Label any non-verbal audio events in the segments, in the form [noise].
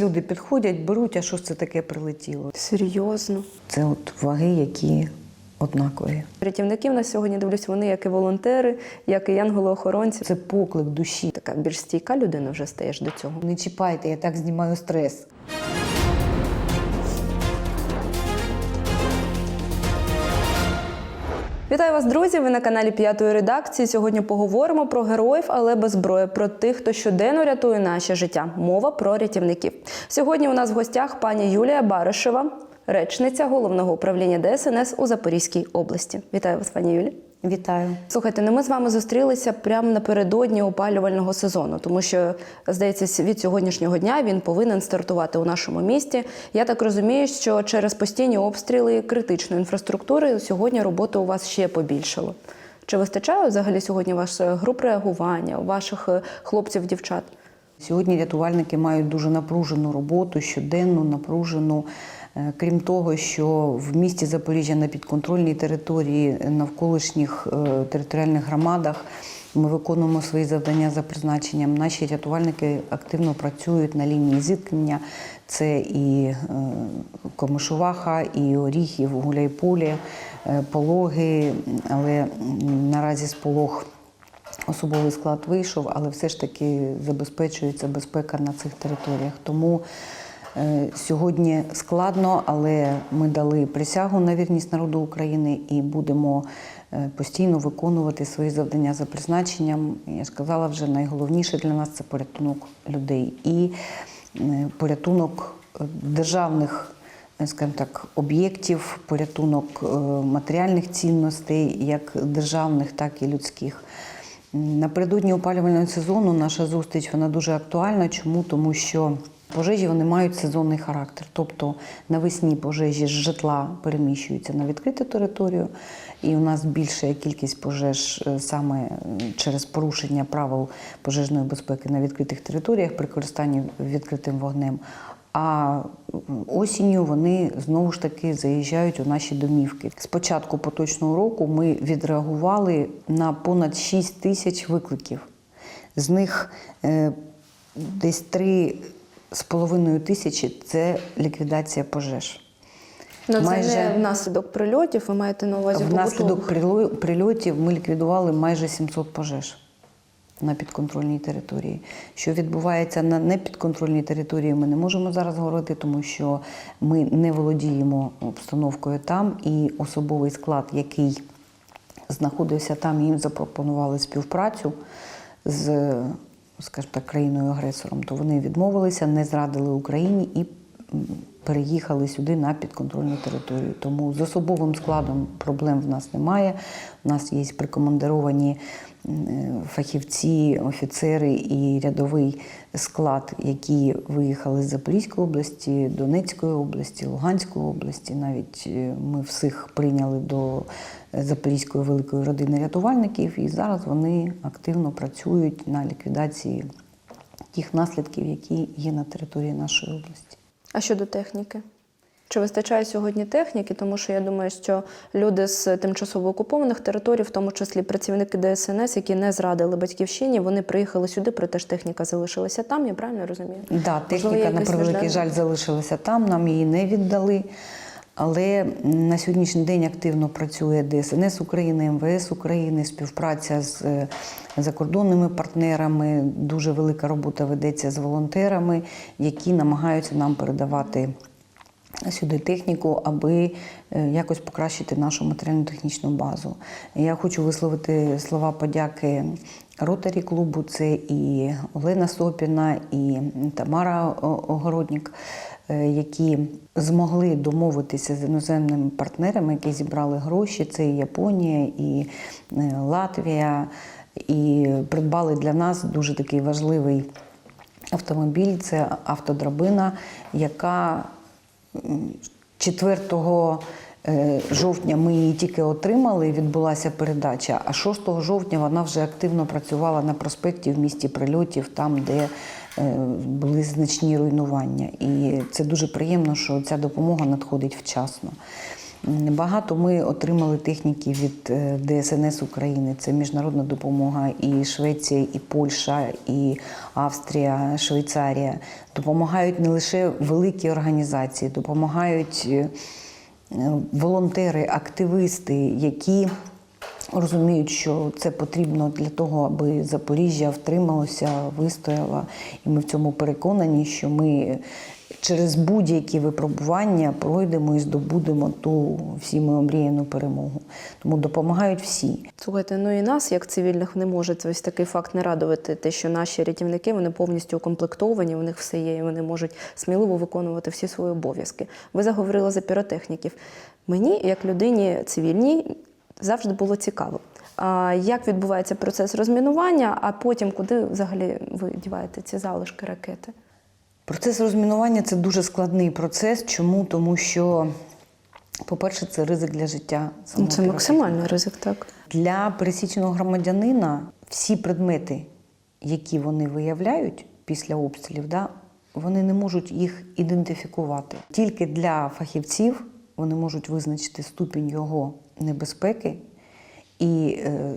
Люди підходять, беруть, а що ж це таке прилетіло? Серйозно. Це от ваги, які однакові. Рятівників на сьогодні дивлюсь, вони як і волонтери, як і янголи-охоронці. Це поклик душі. така більш стійка людина вже стаєш до цього. Не чіпайте, я так знімаю стрес. Вітаю вас, друзі! Ви на каналі П'ятої редакції. Сьогодні поговоримо про героїв, але без зброї, про тих, хто щоденно рятує наше життя. Мова про рятівників. Сьогодні у нас в гостях пані Юлія Баришева, речниця головного управління ДСНС у Запорізькій області. Вітаю вас, пані Юлі. Вітаю. Слухайте, ну ми з вами зустрілися прямо напередодні опалювального сезону, тому що здається, від сьогоднішнього дня він повинен стартувати у нашому місті. Я так розумію, що через постійні обстріли критичної інфраструктури сьогодні роботи у вас ще побільшало. Чи вистачає взагалі сьогодні ваших груп реагування, ваших е, хлопців, дівчат? Сьогодні рятувальники мають дуже напружену роботу, щоденну, напружену. Е, Крім того, що в місті Запоріжжя на підконтрольній території навколишніх е, територіальних громадах ми виконуємо свої завдання за призначенням. Наші рятувальники активно працюють на лінії зіткнення. Це і е, Комишуваха, і Оріхів, Гуляйполі, е, Пологи, але наразі з полог Особовий склад вийшов, але все ж таки забезпечується безпека на цих територіях. Тому е, сьогодні складно, але ми дали присягу на вірність народу України і будемо е, постійно виконувати свої завдання за призначенням. Я ж казала вже найголовніше для нас це порятунок людей і е, порятунок е, державних е, скажімо так, об'єктів, порятунок е, матеріальних цінностей, як державних, так і людських. Напередодні опалювального сезону наша зустріч вона дуже актуальна. Чому? Тому що пожежі вони мають сезонний характер. Тобто навесні пожежі з житла переміщуються на відкриту територію, і у нас більша кількість пожеж е, саме через порушення правил пожежної безпеки на відкритих територіях при користанні відкритим вогнем. А осінню вони знову ж таки заїжджають у наші домівки. З початку поточного року ми відреагували на понад 6 тисяч викликів. З них е, десь 3,5 тисячі це ліквідація пожеж. Ну, це Майже- не внаслідок прильотів, ви маєте на увазі Внаслідок прильотів ми ліквідували майже 700 пожеж на підконтрольній території. Що відбувається на непідконтрольній території, ми не можемо зараз говорити, тому що ми не володіємо обстановкою там, і особовий склад, який знаходився там, їм запропонували співпрацю з, скажімо так, країною-агресором, то вони відмовилися, не зрадили Україні і переїхали сюди на підконтрольну територію. Тому з особовим складом проблем в нас немає. У нас є прикомандировані е, фахівці, офіцери і рядовий склад, які виїхали з Запорізької області, Донецької області, Луганської області. Навіть е, ми всіх прийняли до Запорізької великої родини рятувальників, і зараз вони активно працюють на ліквідації тих наслідків, які є на території нашої області. А щодо техніки? Чи вистачає сьогодні техніки? Тому що я думаю, що люди з тимчасово окупованих територій, в тому числі працівники ДСНС, які не зрадили батьківщині, вони приїхали сюди, проте ж техніка залишилася там. Я правильно розумію? Да, техніка, є на превеликий жаль, залишилася там, нам її не віддали. Але на сьогоднішній день активно працює ДСНС України, МВС України, співпраця з е, закордонними партнерами. Дуже велика робота ведеться з волонтерами, які намагаються нам передавати сюди техніку, аби е, якось покращити нашу матеріально-технічну базу. Я хочу висловити слова подяки ротарі клубу. Це і Олена Сопіна, і Тамара Огороднік, які змогли домовитися з іноземними партнерами, які зібрали гроші. Це і Японія, і е, Латвія, і придбали для нас дуже такий важливий автомобіль. Це автодрабина, яка 4 е, жовтня ми її тільки отримали, відбулася передача. А 6 жовтня вона вже активно працювала на проспекті в місті прильотів, там, де е, були значні руйнування. І це дуже приємно, що ця допомога надходить вчасно. Багато ми отримали техніки від е, ДСНС України. Це міжнародна допомога і Швеція, і Польща, і Австрія, Швейцарія. Допомагають не лише великі організації, допомагають е, е, волонтери, активисти, які розуміють, що це потрібно для того, аби Запоріжжя втрималося, вистояло. І ми в цьому переконані, що ми через будь-які випробування пройдемо і здобудемо ту всіми омріяну перемогу. Тому допомагають всі. Слухайте, ну і нас, як цивільних, не може ось такий факт не радувати, те, що наші рятівники вони повністю укомплектовані, у них все є, і вони можуть сміливо виконувати всі свої обов'язки. Ви заговорили за піротехніків. Мені, як людині цивільній, завжди було цікаво. А як відбувається процес розмінування, а потім куди взагалі ви діваєте ці залишки ракети? Процес розмінування це дуже складний процес. Чому? Тому що, по-перше, це ризик для життя. Самого це максимальний ризик, так. Для пересічного громадянина всі предмети, які вони виявляють після обстрілів, да, вони не можуть їх ідентифікувати. Тільки для фахівців вони можуть визначити ступінь його небезпеки і е,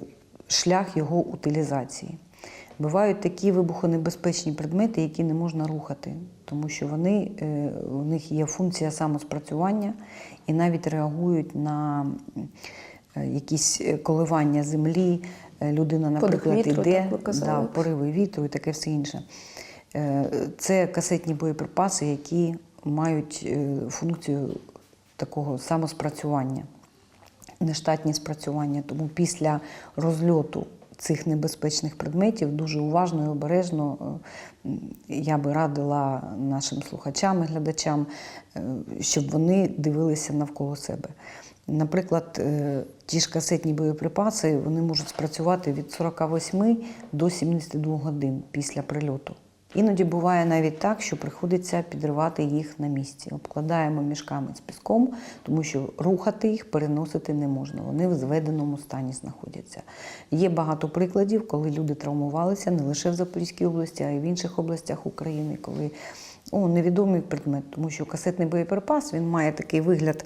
шлях його утилізації. Бувають такі вибухонебезпечні предмети, які не можна рухати, тому що вони, е, у них є функція самоспрацювання і навіть реагують на е, якісь коливання землі. Людина, наприклад, вітру, казали. да, пориви вітру і таке все інше. Це касетні боєприпаси, які мають функцію такого самоспрацювання, нештатні спрацювання. Тому після розльоту цих небезпечних предметів дуже уважно і обережно е, я би радила нашим слухачам і глядачам, е, щоб вони дивилися навколо себе. Наприклад, е, ті ж касетні боєприпаси вони можуть спрацювати від 48 до 72 годин після прильоту. Іноді буває навіть так, що приходиться підривати їх на місці. Обкладаємо мішками з піском, тому що рухати їх, переносити не можна. Вони в зведеному стані знаходяться. Є багато прикладів, коли люди травмувалися не лише в Запорізькій області, а й в інших областях України, коли о, невідомий предмет, тому що касетний боєприпас він має такий вигляд.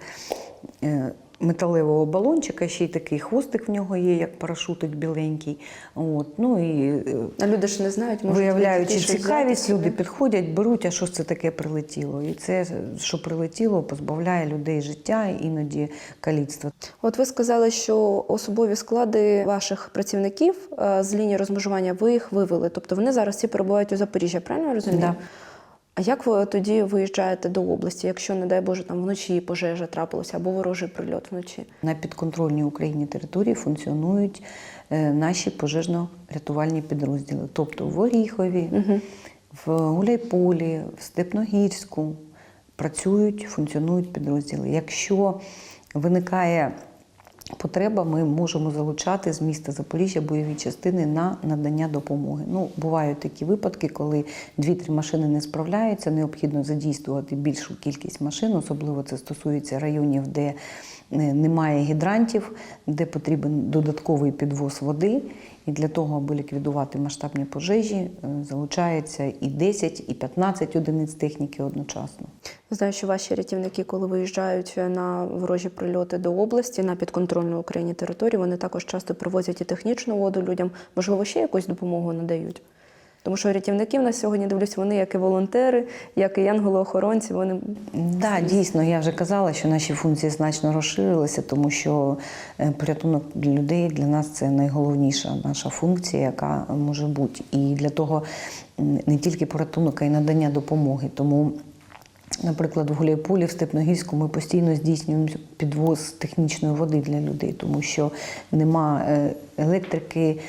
Металевого балончика, ще й такий хвостик в нього є, як парашутик біленький. От, ну і е, А люди ж не знають, можуть Виявляючи цікавість, взяти люди підходять, беруть, а що ж це таке прилетіло. І це, що прилетіло, позбавляє людей життя, іноді каліцтва. От ви сказали, що особові склади ваших працівників е, з лінії розмежування ви їх вивели. Тобто вони зараз всі перебувають у Запоріжжі, правильно я розумію? Да. А як ви тоді виїжджаєте до області, якщо, не дай Боже, там вночі пожежа трапилася або ворожий прильот вночі? На підконтрольній Україні території функціонують е, наші пожежно-рятувальні підрозділи, тобто в Оріхові, в Гуляйполі, в Степногірську працюють, функціонують підрозділи. Якщо виникає потреба, ми можемо залучати з міста Запоріжжя бойові частини на надання допомоги. Ну, бувають такі випадки, коли дві-три машини не справляються, необхідно задійствувати більшу кількість машин, особливо це стосується районів, де немає гідрантів, де потрібен додатковий підвоз води. І для того, аби ліквідувати масштабні пожежі, е, залучається і 10, і 15 одиниць техніки одночасно. Знаю, що ваші рятівники, коли виїжджають на ворожі прильоти до області на підконтрольну Україні територію, вони також часто привозять і технічну воду людям. Можливо, ще якусь допомогу надають. Тому що рятівники в нас сьогодні дивлюсь, вони як і волонтери, як і янголи-охоронці. Вони Да, дійсно, я вже казала, що наші функції значно розширилися, тому що е, порятунок людей для нас це найголовніша наша функція, яка може бути. І для того не тільки порятунок, а й надання допомоги. Тому, наприклад, в Гуляйполі, в Степногірську ми постійно здійснюємо підвоз технічної води для людей, тому що нема е, електрики,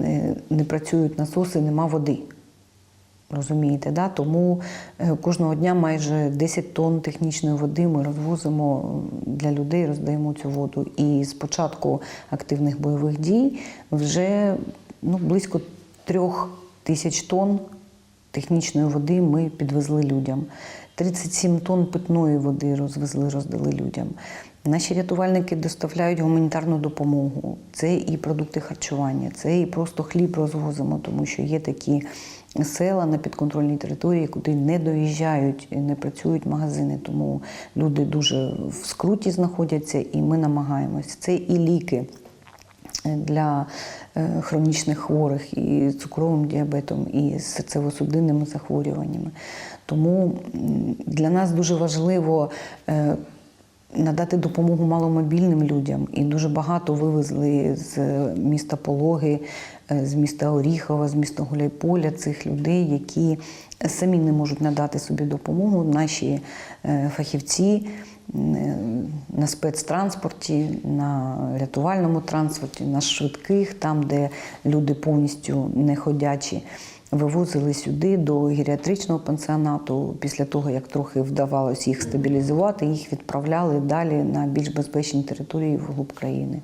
е, не працюють насоси, нема води. Розумієте, да? тому е, кожного дня майже 10 тонн технічної води ми розвозимо для людей, роздаємо цю воду. І з початку активних бойових дій вже ну, близько трьох тисяч тонн технічної води ми підвезли людям. 37 тонн питної води розвезли, роздали людям. Наші рятувальники доставляють гуманітарну допомогу. Це і продукти харчування, це і просто хліб розвозимо, тому що є такі села на підконтрольній території, куди не доїжджають, не працюють магазини. Тому люди дуже в скруті знаходяться, і ми намагаємось. Це і ліки для е, хронічних хворих і цукровим діабетом, і серцево-судинними захворюваннями. Тому для нас дуже важливо е, надати допомогу маломобільним людям. І дуже багато вивезли з міста Пологи, е, з міста Оріхова, з міста Гуляйполя цих людей, які самі не можуть надати собі допомогу. Наші фахівці на спецтранспорті, на рятувальному транспорті, на швидких, там, де люди повністю не ходячі. Вивозили сюди до геріатричного пансіонату. Після того, як трохи вдавалося їх стабілізувати, їх відправляли далі на більш безпечні території вглуб країни.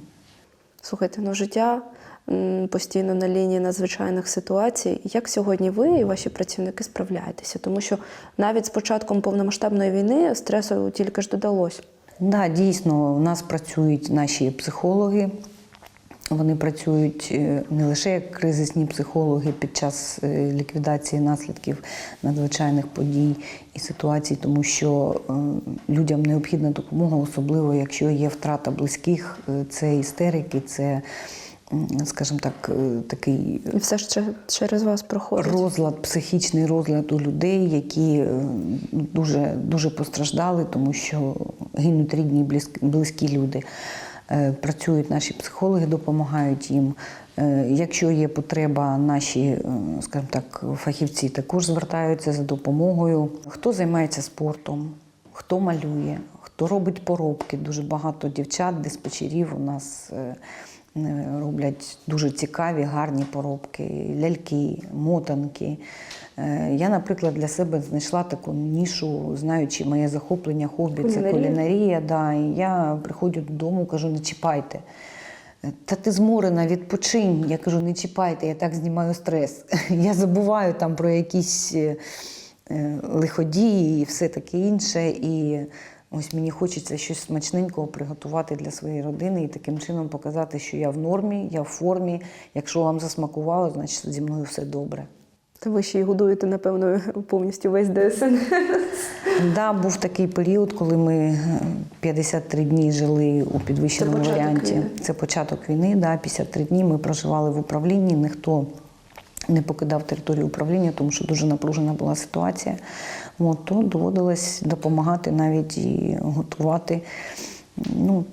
Слухайте, ну життя постійно на лінії надзвичайних ситуацій. Як сьогодні ви і ваші працівники справляєтеся? Тому що навіть з початком повномасштабної війни стресу тільки ж додалось. Да, дійсно, у нас працюють наші психологи. Вони працюють е, не лише як кризисні психологи під час е, ліквідації наслідків надзвичайних подій і ситуацій, тому що е, людям необхідна допомога, особливо якщо є втрата близьких, це істерики, це, скажімо так, е, такий І все ж через вас проходить. розлад, психічний розлад у людей, які е, дуже, дуже постраждали, тому що гинуть рідні близькі- близькі люди. Е, Працюють наші психологи, допомагають їм. Е, Якщо є потреба, наші, е, скажімо так, фахівці також звертаються за допомогою. Хто займається спортом, хто малює, хто робить поробки. Дуже багато дівчат, диспетчерів у нас е, е, роблять дуже цікаві, гарні поробки, ляльки, мотанки. Е, Я, наприклад, для себе знайшла таку нішу, знаючи моє захоплення, хобі це Кулінарія? кулінарія. Да, і я приходжу додому, кажу, не чіпайте. Та ти зморена, відпочинь. Я кажу, не чіпайте, я так знімаю стрес. [laughs] Я забуваю там про якісь е, е, лиходії і все таке інше. І ось мені хочеться щось смачненького приготувати для своєї родини і таким чином показати, що я в нормі, я в формі. Якщо вам засмакувало, значить зі мною все добре. Та ви ще й годуєте, напевно, повністю весь ДСН. Да, був такий період, коли ми е, 53 дні жили у підвищеному Це варіанті. війни. Це початок війни. Да, 53 дні ми проживали в управлінні. Ніхто не покидав територію управління, тому що дуже напружена була ситуація. От, то доводилось допомагати навіть і готувати. Ну,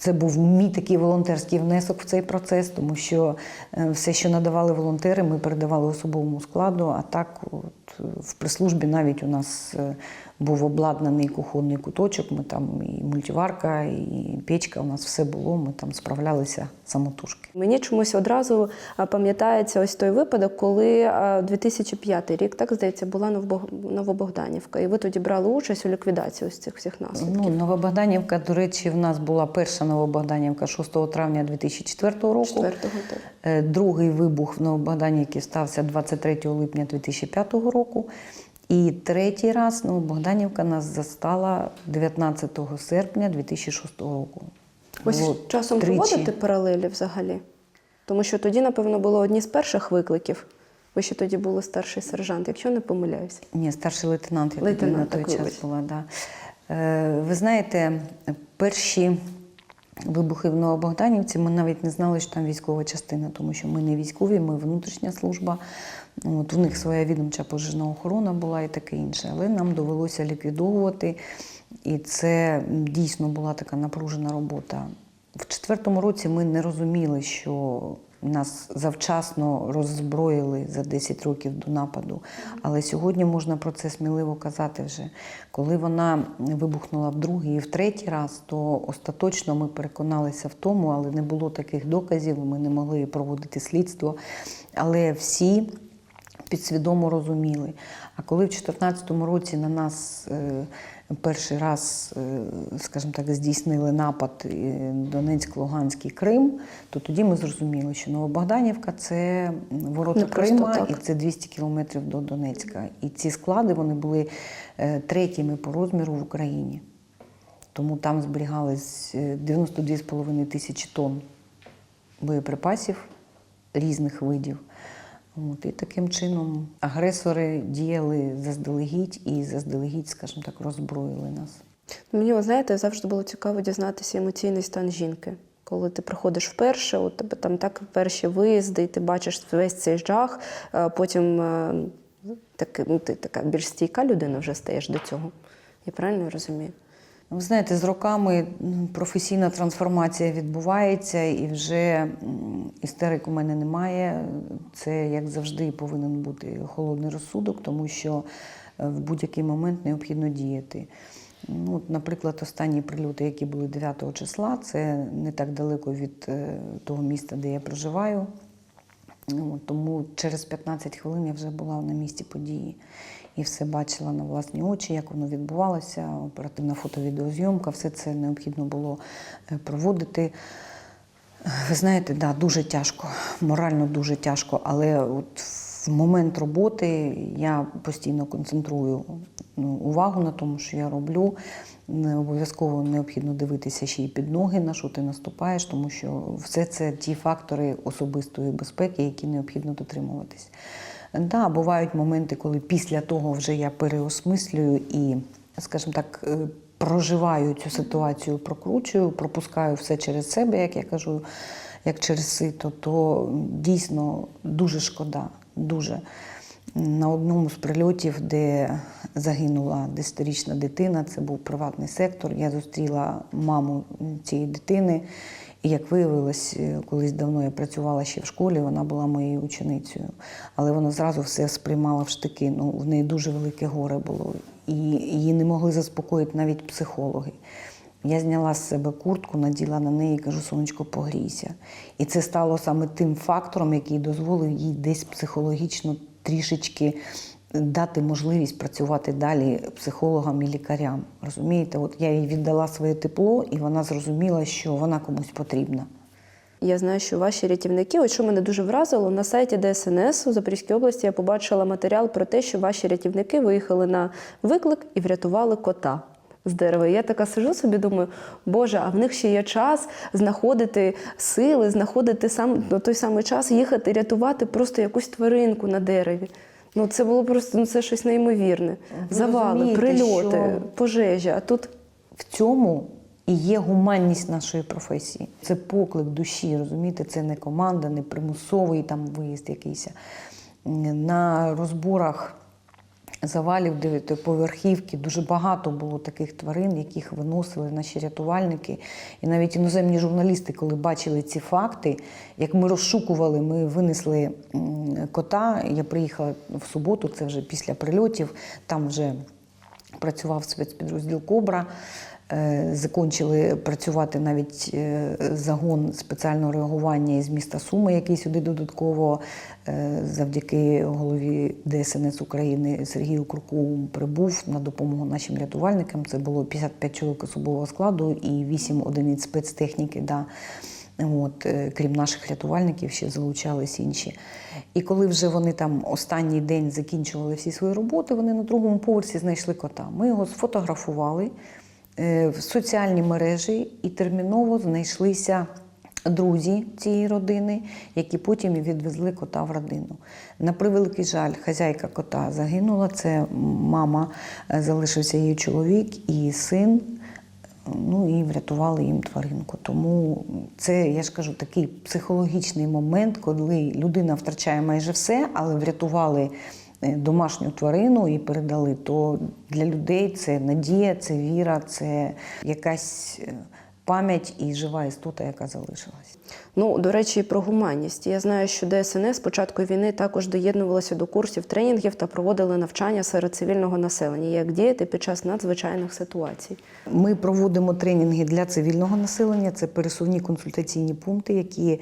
це був мій такий волонтерський внесок в цей процес, тому що е, все, що надавали волонтери, ми передавали особовому складу. А так, от, е, в прес-службі навіть у нас е, був обладнаний кухонний куточок. Ми там і мультиварка, і печка. У нас все було. Ми там справлялися самотужки. Мені чомусь одразу пам'ятається ось той випадок, коли а, 2005 рік, так здається, була Новобог- Новобогданівка, і ви тоді брали участь у ліквідації ось цих всіх наслідків. Ну, Новобогданівка, до речі, в нас була перша Новобогданівка 6 травня 2004 року. Четвертого так. Е, Другий вибух в Новобогданівці стався 23 липня 2005 року. І третій раз Новобогданівка нас застала 19 серпня 2006 року. Ось Було часом тричі. проводити паралелі взагалі. Тому що тоді, напевно, було одні з перших викликів. Ви ще тоді були старший сержант, якщо не помиляюся. Ні, старший лейтенант, я Лейтенант, тоді на той час вибач. була. Да. Е, ви знаєте, перші вибухи в Новобогданівці ми навіть не знали, що там військова частина, тому що ми не військові, ми внутрішня служба. От, у них своя відомча пожежна охорона була і таке інше. Але нам довелося ліквідовувати. І це дійсно була така напружена робота. В четвертому році ми не розуміли, що нас завчасно роззброїли за 10 років до нападу. Але сьогодні можна про це сміливо казати вже. Коли вона вибухнула в другий і в третій раз, то остаточно ми переконалися в тому, але не було таких доказів, ми не могли проводити слідство. Але всі підсвідомо розуміли. А коли в 2014 році на нас е, перший раз, е, скажімо так, здійснили напад е, Донецьк, Луганський Крим, то тоді ми зрозуміли, що Новобогданівка це ворота Не Крима так. і це 200 кілометрів до Донецька. І ці склади вони були третіми по розміру в Україні. Тому там зберігались е, 92,5 тисячі тонн боєприпасів різних видів. От, і таким чином агресори діяли заздалегідь і заздалегідь, скажімо так, роззброїли нас. Мені, ви знаєте, завжди було цікаво дізнатися емоційний стан жінки. Коли ти приходиш вперше, у тебе там так перші виїзди, і ти бачиш весь цей жах, е, потім е, так, ну, ти така більш стійка людина вже стаєш до цього. Я правильно розумію? Ви знаєте, з роками професійна трансформація відбувається, і вже істерик у мене немає. Це, як завжди, повинен бути холодний розсудок, тому що е, в будь-який момент необхідно діяти. Ну, наприклад, останні прильоти, які були 9 числа, це не так далеко від е, того міста, де я проживаю. Ну, Тому через 15 хвилин я вже була на місці події і все бачила на власні очі, як воно відбувалося, оперативна фото-відеозйомка, все це необхідно було е, проводити. Ви знаєте, да, дуже тяжко, морально дуже тяжко, але от в момент роботи я постійно концентрую ну, увагу на тому, що я роблю. Не обов'язково необхідно дивитися ще й під ноги, на що ти наступаєш, тому що все це ті фактори особистої безпеки, які необхідно дотримуватись. Да, бувають моменти, коли після того вже я переосмислюю і, скажімо так, е, проживаю цю ситуацію, прокручую, пропускаю все через себе, як я кажу, як через сито, то дійсно дуже шкода, дуже. На одному з прильотів, де загинула 10-річна дитина, це був приватний сектор. Я зустріла маму цієї дитини. І як виявилось, е, колись давно я працювала ще в школі, вона була моєю ученицею. Але вона зразу все сприймала в штики. Ну, в неї дуже велике горе було. І її не могли заспокоїти навіть психологи. Я зняла з себе куртку, наділа на неї і кажу, сонечко, погрійся. І це стало саме тим фактором, який дозволив їй десь психологічно трішечки дати можливість працювати далі психологам і лікарям. Розумієте, от я їй віддала своє тепло, і вона зрозуміла, що вона комусь потрібна. Я знаю, що ваші рятівники, от що мене дуже вразило, на сайті ДСНС у Запорізькій області я побачила матеріал про те, що ваші рятівники виїхали на виклик і врятували кота. З дерева. Я така сижу собі, думаю, Боже, а в них ще є час знаходити сили, знаходити сам на той самий час їхати рятувати просто якусь тваринку на дереві. Ну це було просто ну, це щось неймовірне. Ви Завали, прильоти, що- пожежі. А тут В цьому і є гуманність нашої професії. Це поклик душі, розумієте, це не команда, не примусовий там виїзд якийсь. На розборах завалів дев'ятиповерхівки дуже багато було таких тварин, яких виносили наші рятувальники. І навіть іноземні журналісти, коли бачили ці факти, як ми розшукували, ми винесли кота. Я приїхала в суботу, це вже після прильотів, там вже працював спецпідрозділ Кобра. Е, Закінчили працювати навіть е, загон спеціального реагування із міста Суми, який сюди додатково е, завдяки голові ДСНС України Сергію Круку прибув на допомогу нашим рятувальникам. Це було 55 чоловік особового складу і 8 одиниць спецтехніки. Да. От, крім наших рятувальників, ще залучались інші. І коли вже вони там останній день закінчували всі свої роботи, вони на другому поверсі знайшли кота. Ми його сфотографували в соціальні мережі і терміново знайшлися. Друзі цієї родини, які потім відвезли кота в родину. На превеликий жаль, хазяйка кота загинула. Це мама, е, залишився її чоловік і син. Ну і врятували їм тваринку. Тому це, я ж кажу, такий психологічний момент, коли людина втрачає майже все, але врятували е, домашню тварину і передали. То для людей це надія, це віра, це якась е, пам'ять і жива істота, яка залишилась. Ну, до речі, про гуманність. Я знаю, що ДСНС з початку війни також доєднувалося до курсів тренінгів та проводили навчання серед цивільного населення, як діяти під час надзвичайних ситуацій. Ми проводимо тренінги для цивільного населення. Це пересувні консультаційні пункти, які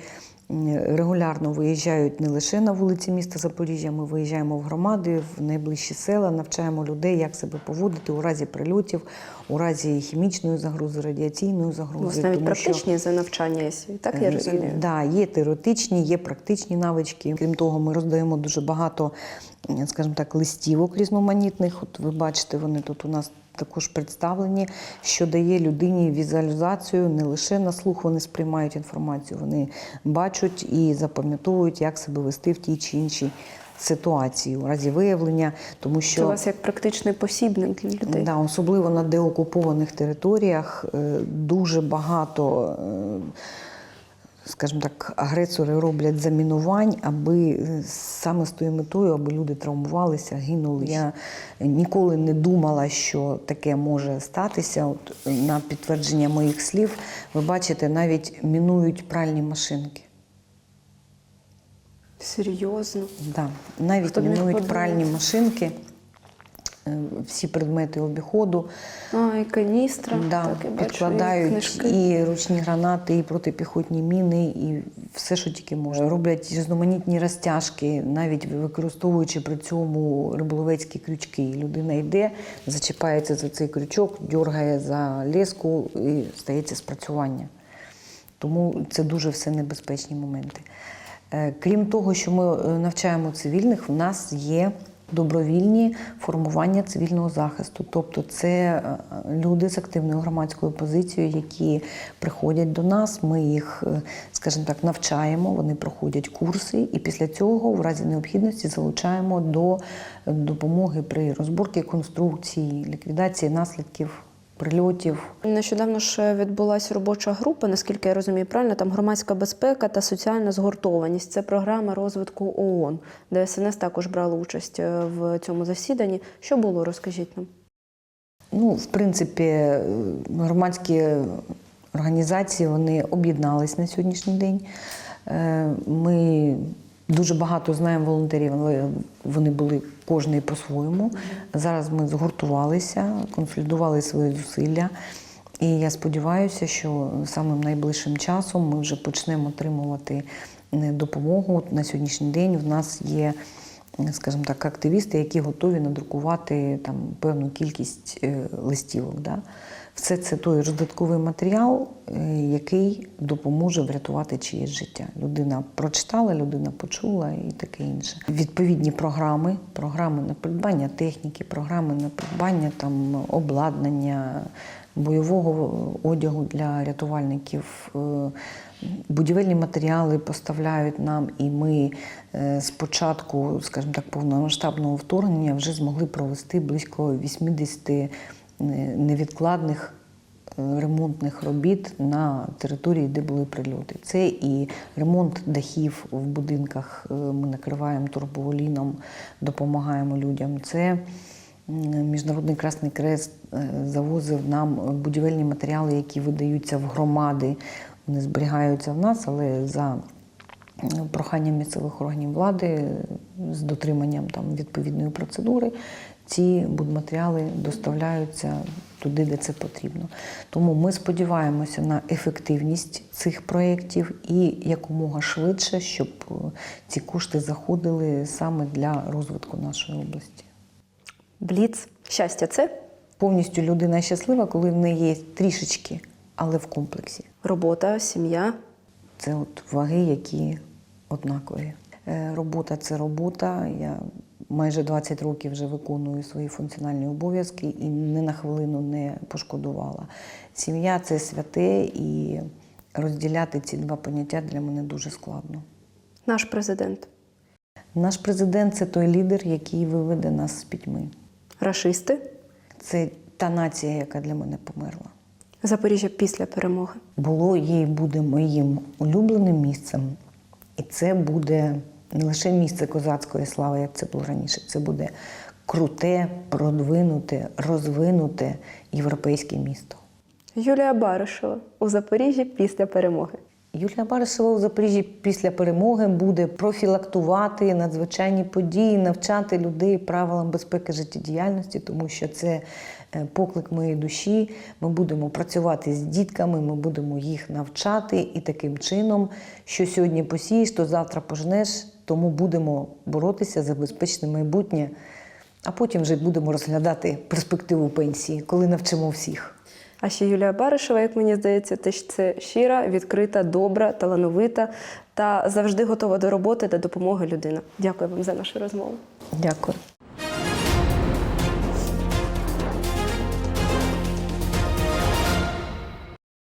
регулярно виїжджають не лише на вулиці міста Запоріжжя. Ми виїжджаємо в громади, в найближчі села, навчаємо людей, як себе поводити у разі прильотів, у разі хімічної загрози, радіаційної У загрози. вас навіть тому що- практичні за навчання є. Так я розумію? розумію. Да, є теоретичні, є практичні навички. Крім того, ми роздаємо дуже багато скажімо так, листівок різноманітних. От ви бачите, вони тут у нас також представлені, що дає людині візуалізацію не лише на слух вони сприймають інформацію, вони бачать і запам'ятовують, як себе вести в тій чи іншій ситуації у разі виявлення, тому що Це у вас як практичний посібник для людей. Да, особливо на деокупованих територіях е, дуже багато, е, скажімо так, агресори роблять замінувань, аби е, саме з тою метою, аби люди травмувалися, гинули. Я ніколи не думала, що таке може статися. От на підтвердження моїх слів, ви бачите, навіть мінують пральні машинки. Серйозно. Да, навіть Хто мінують пральні машинки, е, всі предмети обіходу. А, і каністра. Да, так, і бачу, і підкладають книжки. і, ручні гранати, і протипіхотні міни, і все, що тільки можна. Роблять різноманітні розтяжки, навіть використовуючи при цьому риболовецькі крючки. І Людина йде, зачіпається за цей крючок, дьоргає за леску і стається спрацювання. Тому це дуже все небезпечні моменти. Е, Крім того, що ми е, навчаємо цивільних, в нас є добровільні формування цивільного захисту. Тобто це е, люди з активною громадською позицією, які приходять до нас. Ми їх, е, скажімо так, навчаємо, вони проходять курси, і після цього, в разі необхідності, залучаємо до е, допомоги при розборці конструкції, ліквідації наслідків прильотів. Нещодавно ж відбулася робоча група, наскільки я розумію правильно, там громадська безпека та соціальна згуртованість. Це програма розвитку ООН, де СНС також брала участь е, в цьому засіданні. Що було, розкажіть нам. Ну, в принципі, е, громадські організації вони об'єднались на сьогоднішній день. Е, Ми дуже багато знаємо волонтерів, вони були кожний по-своєму. Зараз ми згуртувалися, консолідували свої зусилля. І я сподіваюся, що самим найближчим часом ми вже почнемо отримувати е, допомогу. На сьогоднішній день в нас є скажімо так, активісти, які готові надрукувати там певну кількість е, листівок. Да? Все це той роздатковий матеріал, е, який допоможе врятувати чиєсь життя. Людина прочитала, людина почула і таке інше. Відповідні програми, програми на придбання техніки, програми на придбання там обладнання, бойового одягу для рятувальників. е, Будівельні матеріали поставляють нам, і ми е, з початку, скажімо так, повномасштабного вторгнення вже змогли провести близько 80 е, невідкладних е, ремонтних робіт на території, де були прильоти. Це і ремонт дахів в будинках. е, Ми накриваємо турбоволіном, допомагаємо людям. Це Міжнародний Красний Крест е, завозив нам будівельні матеріали, які видаються в громади. Вони зберігаються в нас, але за проханням місцевих органів влади з дотриманням там відповідної процедури ці будматеріали доставляються туди, де це потрібно. Тому ми сподіваємося на ефективність цих проєктів і якомога швидше, щоб е, ці кошти заходили саме для розвитку нашої області. Бліц. Щастя, це Повністю людина щаслива, коли в неї є трішечки, але в комплексі. робота, сім'я. Це от ваги, які однакові. Е, Робота це робота. Я майже 20 років вже виконую свої функціональні обов'язки і ні на хвилину не пошкодувала. Сім'я це святе, і розділяти ці два поняття для мене дуже складно. Наш президент. Наш президент це той лідер, який виведе нас з пітьми. Рашисти. Це та нація, яка для мене померла. Запоріжжя після перемоги. було і буде моїм улюбленим місцем. І це буде не лише місце козацької слави, як це було раніше. Це буде круте, продвинуте, розвинуте європейське місто. Юлія Баришева у Запоріжжі після перемоги. Юлія Баришева у Запоріжжі після перемоги буде профілактувати надзвичайні події, навчати людей правилам безпеки життєдіяльності, тому що це е, поклик моєї душі. Ми будемо працювати з дітками, ми будемо їх навчати і таким чином, що сьогодні посієш, то завтра пожнеш. Тому будемо боротися за безпечне майбутнє, а потім вже будемо розглядати перспективу пенсії, коли навчимо всіх. А ще Юлія Баришева, як мені здається, теж це щира, відкрита, добра, талановита та завжди готова до роботи та допомоги людина. Дякую вам за нашу розмову. Дякую.